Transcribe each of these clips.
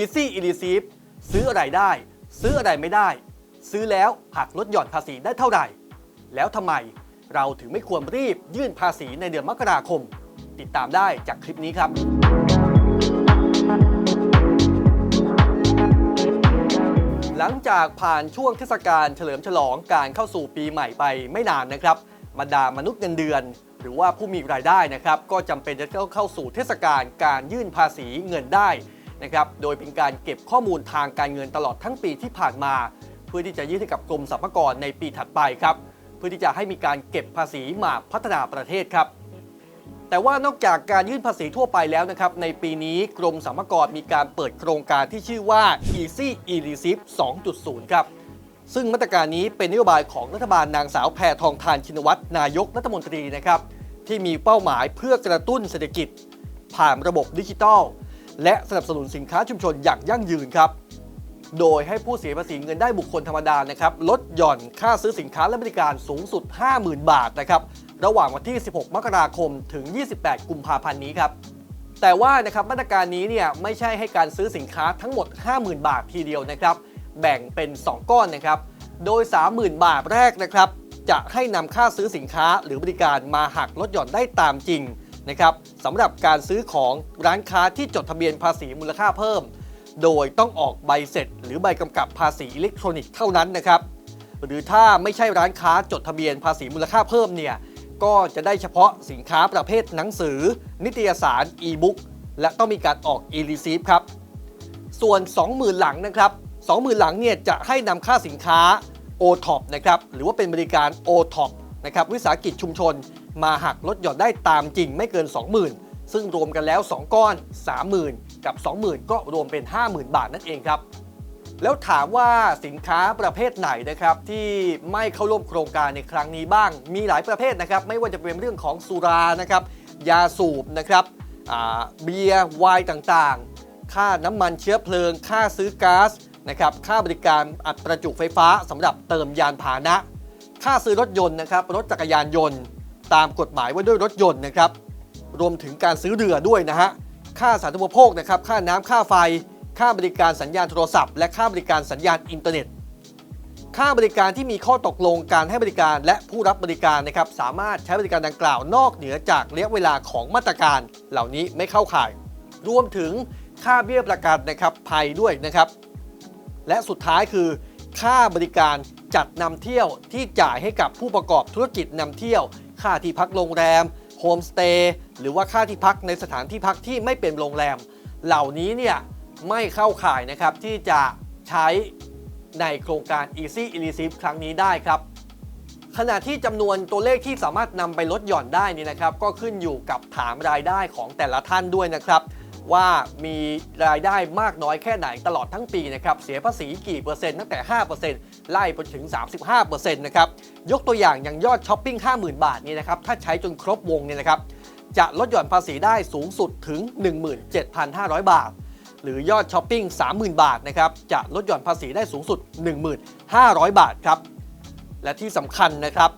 Easy e r e c e i v e ซื้ออะไรได้ ซื้ออะไรไม่ได้ ซื้อแล้วหักลดหย่อนภาษีได้เท่าไหร่ แล้วทำไมเราถึงไม่ควรรีบยื่นภาษีในเดือนมกราคม ติดตามได้จากคลิปนี้ครับ หลังจากผ่านช่วงเทศกาลเฉลิมฉลองการเข้าสู่ปีใหม่ไปไม่นานนะครับบรรดามนุษย์เงินเดือน หรือว่าผู้มีรายได้นะครับ ก็จำเป็นจะต้องเข้าสู่เทศกาลการยื่นภาษีเงินได้ นะครับโดยเป็นการเก็บข้อมูลทางการเงินตลอดทั้งปีที่ผ่านมา เพื่อที่จะยื่นให้กับกรมสรรพากรในปีถัดไปครับ เพื่อที่จะให้มีการเก็บภาษีมาพัฒนาประเทศครับ แต่ว่านอกจากการยื่นภาษีทั่วไปแล้วนะครับในปีนี้กรมสรรพากรมีการเปิดโครงการที่ชื่อว่า Easy e r e c e i v e 2.0 ครับซึ่งมาตรการนี้เป็นนโยบายของรัฐบาลนางสาวแพทองทานชินวัตรนายกรัฐมนตรีนะครับที่มีเป้าหมายเพื่อกระตุ้นเศรษฐกิจ ผ่านระบบดิจิทัล และสนับสนุนสินค้าชุมชนอย่างยั่งยืนครับ โดยให้ผู้เสียภาษีเงินได้บุคคลธรรมดานะครับลดหย่อนค่าซื้อสินค้าและบริการสูงสุด 50,000 บาทนะครับระหว่างวันที่ 16 มกราคมถึง 28 กุมภาพันธ์นี้ครับแต่ว่านะครับมาตรการนี้เนี่ยไม่ใช่ให้การซื้อสินค้าทั้งหมด 50,000 บาททีเดียวนะครับ แบ่งเป็น 2 ก้อนนะครับ โดย 30,000 บาทแรกนะครับ จะให้นำค่าซื้อสินค้าหรือบริการมาหักลดหย่อนได้ตามจริง นะครับสำหรับการซื้อของร้านค้าที่จดทะเบียนภาษีมูลค่าเพิ่ม โดยต้องออกใบเสร็จ หรือใบกำกับภาษีอิเล็กทรอนิกส์เท่านั้นนะครับหรือถ้าไม่ใช่ร้านค้าจดทะเบียนภาษีมูลค่าเพิ่มเนี่ยก็จะได้เฉพาะสินค้าประเภทหนังสือ นิตยสารอีบุ๊กและต้องมีการออก e-receipt ครับ ส่วน 20,000 หลังนะครับ 20,000 หลังเนี่ยจะให้นำค่าสินค้า OTOP นะครับหรือว่าเป็นบริการ OTOP นะครับวิสาหกิจชุมชนมาหักลดหย่อนได้ตามจริงไม่เกิน 20,000 ซึ่งรวมกันแล้ว 2 ก้อน 30,000 กับ 20,000 ก็รวมเป็น 50,000 บาทนั่นเองครับ แล้วถามว่าสินค้าประเภทไหนนะครับที่ไม่เข้าร่วมโครงการในครั้งนี้บ้าง มีหลายประเภทนะครับไม่ว่าจะเป็นเรื่องของสุรานะครับยาสูบนะครับเบียร์ไวน์ต่างๆ ค่าน้ำมันเชื้อเพลิง ค่าซื้อก๊าซนะครับค่าบริการอัดประจุไฟฟ้าสำหรับเติมยานพาหนะ ค่าซื้อรถยนต์นะครับ รถจักรยานยนต์ ตามกฎหมายว่าด้วยรถยนต์นะครับ รวมถึงการซื้อเรือด้วยนะฮะ ค่าสาธารณูปโภคนะครับ ค่าน้ำค่าไฟ ค่าบริการสัญญาณโทรศัพท์ และค่าบริการสัญญาณอินเทอร์เน็ต ค่าบริการที่มีข้อตกลงการให้บริการและผู้รับบริการนะครับ สามารถใช้บริการดังกล่าวนอกเหนือจากระยะเวลาของมาตรการ เหล่านี้ไม่เข้าข่าย รวมถึงค่าเบี้ยประกันนะครับภัยด้วยนะครับ และสุดท้ายคือค่าบริการ จัดนำเที่ยวที่จ่ายให้กับผู้ประกอบธุรกิจนำเที่ยว ค่าที่พักโรงแรมโฮมสเตย์หรือว่าค่าที่พักในสถานที่พักที่ไม่เป็นโรงแรม เหล่านี้เนี่ยไม่เข้าข่ายนะครับที่จะใช้ในโครงการ Easy e r e c e i v e ครั้งนี้ได้ครับ ขณะที่จำนวนตัวเลขที่สามารถนำไปลดหย่อนได้นี่นะครับ ก็ขึ้นอยู่กับฐานรายได้ของแต่ละท่านด้วยนะครับ ว่ามีรายได้มากน้อยแค่ไหนตลอดทั้งปีนะครับเสียภาษีกี่เปอร์เซ็นต์ตั้งแต่ 5%ไล่ไปถึง 35%นะครับยกตัวอย่างอย่างยอดช้อปปิ้ง 50,000 บาทนี่นะครับถ้าใช้จนครบวงเนี่ยนะครับจะลดหย่อนภาษีได้สูงสุดถึง 17,500 บาท หรือยอดช้อปปิ้ง 30,000 บาทนะครับจะลดหย่อนภาษีได้สูงสุด 1,500 บาทครับและที่สำคัญนะครับ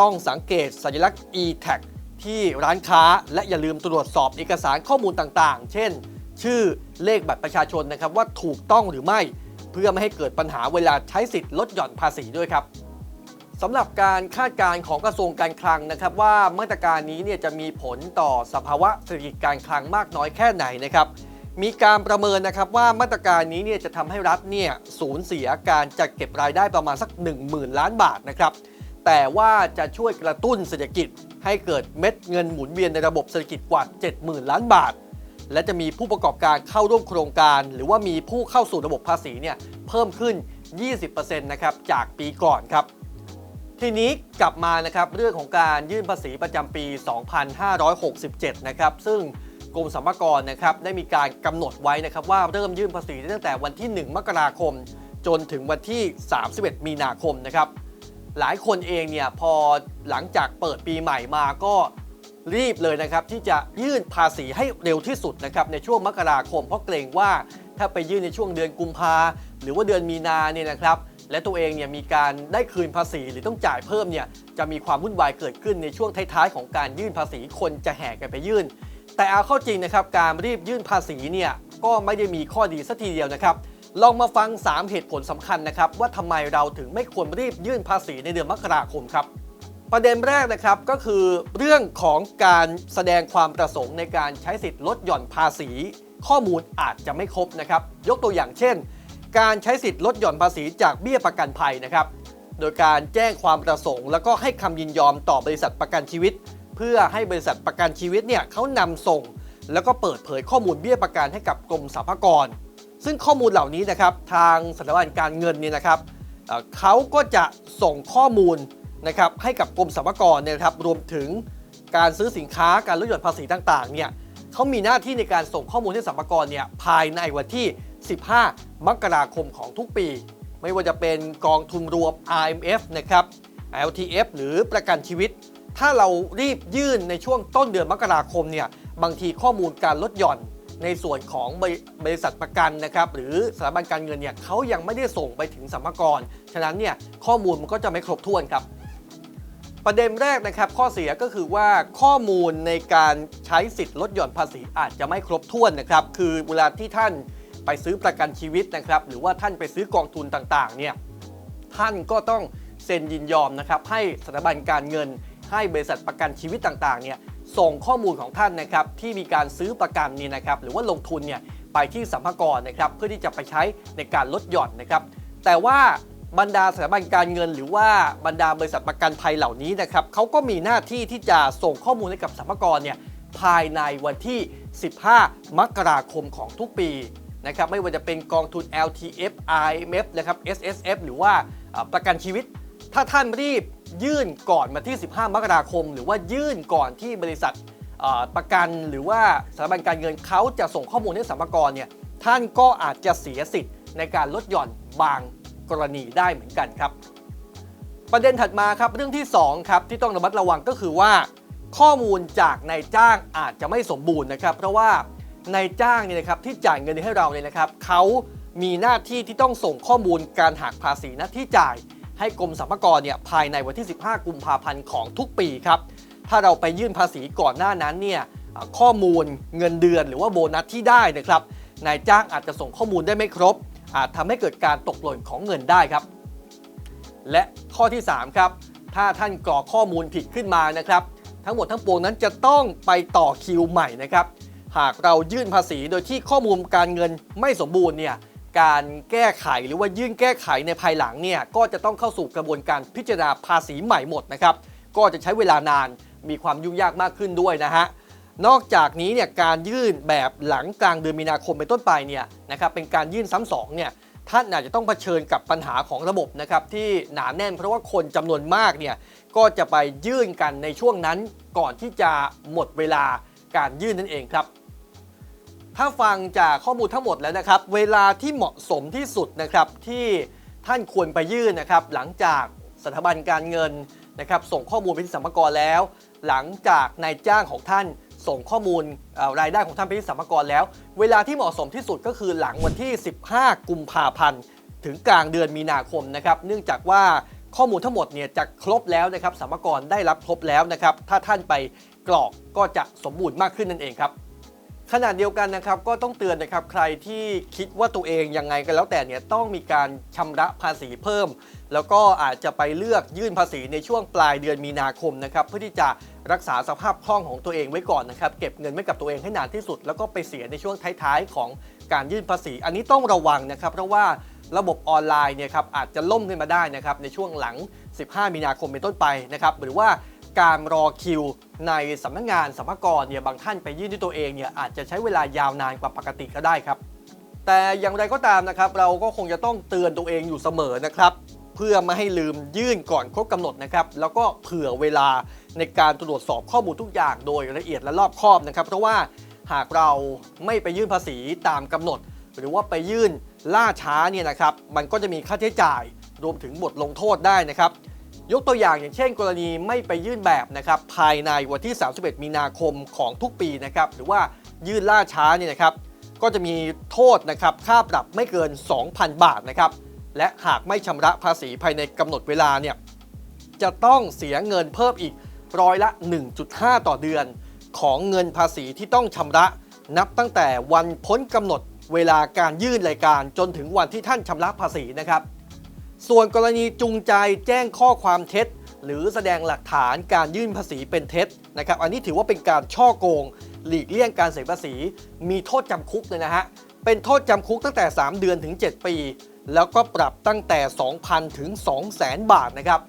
ต้องสังเกตสัญลักษณ์ e-tag ที่ร้านค้าและอย่าลืมตรวจสอบเอกสารข้อมูลต่างๆ เช่น ชื่อเลขบัตรประชาชนนะครับว่าถูกต้องหรือไม่ เพื่อไม่ให้เกิดปัญหาเวลาใช้สิทธิ์ลดหย่อนภาษีด้วยครับสำหรับการคาดการณ์ของกระทรวงการคลังนะครับว่ามาตรการนี้เนี่ยจะมีผลต่อสภาวะเศรษฐกิจการคลังมากน้อยแค่ไหนนะครับมีการประเมินนะครับว่ามาตรการนี้เนี่ยจะทำให้รัฐเนี่ยสูญเสียการจัดเก็บรายได้ประมาณสัก 10,000 ล้านบาทนะครับ แต่ว่าจะช่วยกระตุ้นเศรษฐกิจ ให้เกิดเม็ดเงินหมุนเวียนในระบบเศรษฐกิจกว่า 70,000 ล้านบาท และจะมีผู้ประกอบการเข้าร่วมโครงการ หรือว่ามีผู้เข้าสู่ระบบภาษีเนี่ยเพิ่มขึ้น 20%นะครับจากปีก่อนครับ ทีนี้กลับมานะครับเรื่องของการยื่นภาษีประจำปี 2567 นะครับซึ่งกรมสรรพากรนะครับได้มีการกำหนดไว้นะครับว่าเริ่มยื่นภาษีตั้งแต่วันที่ 1 มกราคม จนถึงวันที่ 31 มีนาคมนะครับ หลายคนเองเนี่ยพอหลังจากเปิดปีใหม่มาก็รีบเลยนะครับ ที่จะยื่นภาษีให้เร็วที่สุดนะครับในช่วงมกราคม เพราะเกรงว่าถ้าไปยื่นในช่วงเดือนกุมภาหรือว่าเดือนมีนาเนี่ยนะครับ และตัวเองเนี่ยมีการได้คืนภาษีหรือต้องจ่ายเพิ่มเนี่ยจะมีความวุ่นวายเกิดขึ้นในช่วงท้ายๆของการยื่นภาษีคนจะแห่กันไปยื่น แต่เอาเข้าจริงนะครับการรีบยื่นภาษีเนี่ยก็ไม่ได้มีข้อดีสักทีเดียวนะครับ ลองมาฟัง 3 เหตุผลสำคัญนะครับ ว่าทำไมเราถึงไม่ควรรีบยื่นภาษีในเดือนมกราคมครับ ประเด็นแรกนะครับก็คือเรื่องของการแสดงความประสงค์ในการใช้สิทธิ์ลดหย่อนภาษี ข้อมูลอาจจะไม่ครบนะครับ ยกตัวอย่างเช่น การใช้สิทธิ์ลดหย่อนภาษีจากเบี้ยประกันภัยนะครับ โดยการแจ้งความประสงค์ แล้วก็ให้คำยินยอมต่อบริษัทประกันชีวิต เพื่อให้บริษัทประกันชีวิตเนี่ยเขานำส่ง แล้วก็เปิดเผยข้อมูลเบี้ยประกันให้กับกรมสรรพากร ซึ่งข้อมูลเหล่านี้นะครับทางสถาบันการเงินเนี่ยนะครับเขาก็จะส่งข้อมูลนะครับให้กับกรมสรรพากรเนี่ยนะครับรวมถึงการซื้อสินค้าการลดหย่อนภาษีต่างๆเนี่ยเขามีหน้าที่ในการส่งข้อมูลให้สรรพากรเนี่ยภายในวันที่ 15 มกราคมของทุกปี ไม่ว่าจะเป็นกองทุนรวม IMF นะครับ LTF หรือประกันชีวิต ถ้าเรารีบยื่นในช่วงต้นเดือนมกราคมเนี่ยบางทีข้อมูลการลดหย่อน ในส่วนของบริบริษัทประกันนะครับหรือสถาบันการเงินเนี่ยเขายังไม่ได้ส่งไปถึงสัมภากรฉะนั้นเนี่ยข้อมูลมันก็จะไม่ครบถ้วนครับประเด็นแรกนะครับข้อเสียก็คือว่าข้อมูลในการใช้สิทธิ์ลดหย่อนภาษีอาจจะไม่ครบถ้วนนะครับคือเวลาที่ท่านไปซื้อประกันชีวิตนะครับหรือว่าท่านไปซื้อกองทุนต่างๆเนี่ยท่านก็ต้องเซ็นยินยอมนะครับให้สถาบันการเงินให้บริษัทประกันชีวิตต่างๆเนี่ย ส่งข้อมูลของท่านนะครับที่มีการซื้อประกันนี่นะครับหรือว่าลงทุนเนี่ยไปที่สัมภากรนะครับเพื่อที่จะไปใช้ในการลดหย่อนนะครับแต่ว่าบรรดาสถาบันการเงิน หรือว่าบรรดาบริษัทประกันภัยเหล่านี้นะครับเขาก็มีหน้าที่ที่จะส่งข้อมูลให้กับสัมภากรเนี่ยภายในวันที่ 15 มกราคมของทุกปีนะครับไม่ว่าจะเป็นกองทุน LTF IMF นะครับ SSF หรือว่าประกันชีวิต ถ้าท่านรีบยื่นก่อนมาที่ 15 มกราคม หรือว่ายื่นก่อนที่บริษัทประกันหรือว่าสถาบันการเงินเขาจะส่งข้อมูลให้สัมภากรเนี่ยท่านก็อาจจะเสียสิทธิ์ในการลดหย่อนบางกรณีได้เหมือนกันครับ ประเด็นถัดมาครับเรื่องที่2ครับที่ต้องระมัดระวังก็คือว่า ข้อมูลจากนายจ้างอาจจะไม่สมบูรณ์นะครับ เพราะว่านายจ้างเนี่ยนะครับที่จ่ายเงินให้เราเนี่ยนะครับเขามีหน้าที่ที่ต้องส่งข้อมูลการหักภาษีหน้าที่จ่าย ให้กรมสรรพากรเนี่ยภายในวันที่ 15 กุมภาพันธ์ของทุกปีครับ ถ้าเราไปยื่นภาษีก่อนหน้านั้นเนี่ยข้อมูลเงินเดือนหรือว่าโบนัสที่ได้นะครับนายจ้างอาจจะส่งข้อมูลได้ไม่ครบ อาจทำให้เกิดการตกหล่นของเงินได้ครับ และข้อที่ 3 ครับ ถ้าท่านกรอกข้อมูลผิดขึ้นมานะครับ ทั้งหมดทั้งปวงนั้นจะต้องไปต่อคิวใหม่นะครับ หากเรายื่นภาษีโดยที่ข้อมูลการเงินไม่สมบูรณ์เนี่ย การแก้ไขหรือว่ายื่นแก้ไขในภายหลังเนี่ยก็จะต้องเข้าสู่กระบวนการพิจารณาภาษีใหม่หมดนะครับก็จะใช้เวลานานมีความยุ่งยากมากขึ้นด้วยนะฮะนอกจากนี้เนี่ยการยื่นแบบหลังกลางเดือนมีนาคมเป็นต้นไปเนี่ยนะครับเป็นการยื่นซ้ำสองเนี่ยท่านอาจจะต้องเผชิญกับปัญหาของระบบนะครับที่หนาแน่นเพราะว่าคนจำนวนมากเนี่ยก็จะไปยื่นกันในช่วงนั้นก่อนที่จะหมดเวลาการยื่นนั่นเองครับ ถ้าฟังจากข้อมูลทั้งหมดแล้วนะครับ เวลาที่เหมาะสมที่สุดนะครับที่ท่านควรไปยื่นนะครับ หลังจากสถาบันการเงินนะครับ ส่งข้อมูลไปที่สัมภากรแล้ว หลังจากนายจ้างของท่านส่งข้อมูลรายได้ของท่านไปที่สัมภากรแล้ว เวลาที่เหมาะสมที่สุดก็คือหลังวันที่ 15 กุมภาพันธ์ถึงกลางเดือนมีนาคมนะครับ เนื่องจากว่าข้อมูลทั้งหมดเนี่ยจะครบแล้วนะครับสัมภากรได้รับครบแล้วนะครับ ถ้าท่านไปกรอกก็จะสมบูรณ์มากขึ้นนั่นเองครับ ขณะเดียวกันนะครับก็ต้องเตือนนะครับใครที่คิดว่าตัวเองยังไงก็แล้วแต่เนี่ยต้องมีการชำระภาษีเพิ่ม แล้วก็อาจจะไปเลือกยื่นภาษีในช่วงปลายเดือนมีนาคมนะครับเพื่อที่จะรักษาสภาพคล่องของตัวเองไว้ก่อนนะครับเก็บเงินไว้กับตัวเองให้นานที่สุด แล้วก็ไปเสียในช่วงท้ายๆของการยื่นภาษี อันนี้ต้องระวังนะครับเพราะว่าระบบออนไลน์เนี่ยครับอาจจะล่มขึ้นมาได้นะครับในช่วงหลัง 15 มีนาคมเป็นต้นไปนะครับหรือว่า การรอคิว ในสำนักงานสัมภากรเนี่ยบางท่านไปยื่นด้วยตัวเองเนี่ยอาจจะใช้เวลายาวนานกว่าปกติก็ได้ครับ แต่อย่างไรก็ตามนะครับ เราก็คงจะต้องเตือนตัวเองอยู่เสมอนะครับ เพื่อไม่ให้ลืมยื่นก่อนครบกำหนดนะครับ แล้วก็เผื่อเวลาในการตรวจสอบข้อมูลทุกอย่างโดยละเอียดและรอบคอบนะครับ เพราะว่าหากเราไม่ไปยื่นภาษีตามกำหนด หรือว่าไปยื่นล่าช้าเนี่ยนะครับ มันก็จะมีค่าใช้จ่ายรวมถึงบทลงโทษได้นะครับ ยกตัวอย่างอย่างเช่น กรณีไม่ไปยื่นแบบนะครับภายในวันที่ 31 มีนาคมของทุกปีนะครับหรือว่ายื่นล่าช้าเนี่ยนะครับก็จะมีโทษนะครับค่าปรับไม่เกิน 2,000 บาทนะครับและหากไม่ชำระภาษีภายในกำหนดเวลาเนี่ยจะต้องเสียเงินเพิ่มอีกร้อยละ 1.5 ต่อเดือน ของเงินภาษีที่ต้องชำระนับตั้งแต่วันพ้นกำหนดเวลาการยื่นรายการจนถึงวันที่ท่านชำระภาษีนะครับ ส่วนกรณีจูงใจแจ้งข้อความเท็จ หรือแสดงหลักฐานการยื่นภาษีเป็นเท็จนะครับอันนี้ถือว่าเป็นการช่อโกง หลีกเลี่ยงการเสียภาษี มีโทษจำคุกเลยนะฮะเป็นโทษจำคุกตั้งแต่ 3 เดือนถึง 7 ปี แล้วก็ปรับตั้งแต่ 2,000 ถึง 200,000 บาทนะครับ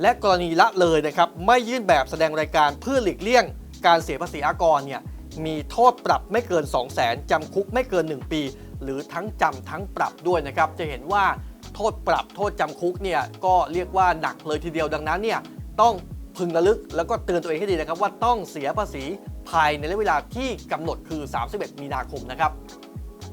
และกรณีละเลยนะครับไม่ยื่นแบบแสดงรายการเพื่อหลีกเลี่ยง การเสียภาษีอากรเนี่ยมีโทษปรับไม่เกิน 2 0 0 0 0 0จำคุกไม่เกิน 1 ปี หรือทั้งจำทั้งปรับด้วยนะครับ จะเห็นว่า โทษปรับโทษจำคุกเนี่ยก็เรียกว่าหนักเลยทีเดียวดังนั้นเนี่ยต้องพึงระลึกแล้วก็เตือนตัวเองให้ดีนะครับว่าต้องเสียภาษีภายในระยะเวลาที่กำหนดคือ 31 มีนาคมนะครับ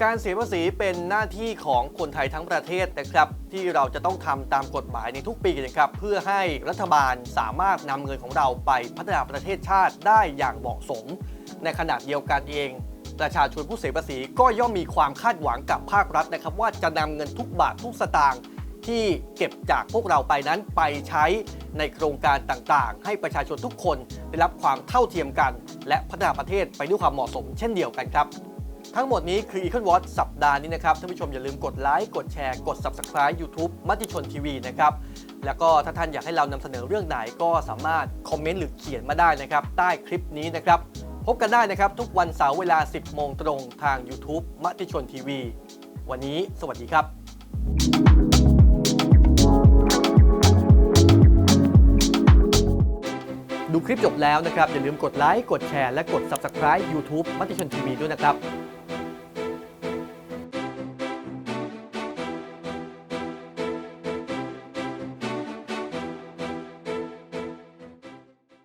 การเสียภาษีเป็นหน้าที่ของคนไทยทั้งประเทศนะครับ ที่เราจะต้องทำตามกฎหมายในทุกปีนะครับ เพื่อให้รัฐบาลสามารถนำเงินของเราไปพัฒนาประเทศชาติได้อย่างเหมาะสม ในขณะเดียวกันเอง ประชาชนผู้เสียภาษีก็ย่อมมีความคาดหวังกับภาครัฐนะครับ ว่าจะนำเงินทุกบาททุกสตางค์ที่เก็บจากพวกเราไปนั้นไปใช้ในโครงการต่างๆ ให้ประชาชนทุกคนได้รับความเท่าเทียมกัน และพัฒนาประเทศไปด้วยความเหมาะสม เช่นเดียวกันครับ ทั้งหมดนี้คือ Econ Watch สัปดาห์นี้นะครับท่านผู้ชมอย่าลืมกดไลค์กดแชร์กด Subscribe YouTube มติชนทีวีนะครับแล้วก็ถ้าท่านอยากให้เรานำเสนอเรื่องไหนก็สามารถคอมเมนต์หรือเขียนมาได้นะครับใต้คลิปนี้นะครับ พบกันได้นะครับ ทุกวันเสาร์เวลา 10 โมงตรงทาง YouTube มติชนทีวี วันนี้สวัสดีครับดูคลิปจบแล้วนะครับ อย่าลืมกดไลค์ กดแชร์ และกด Subscribe YouTube มติชนทีวีด้วยนะครับ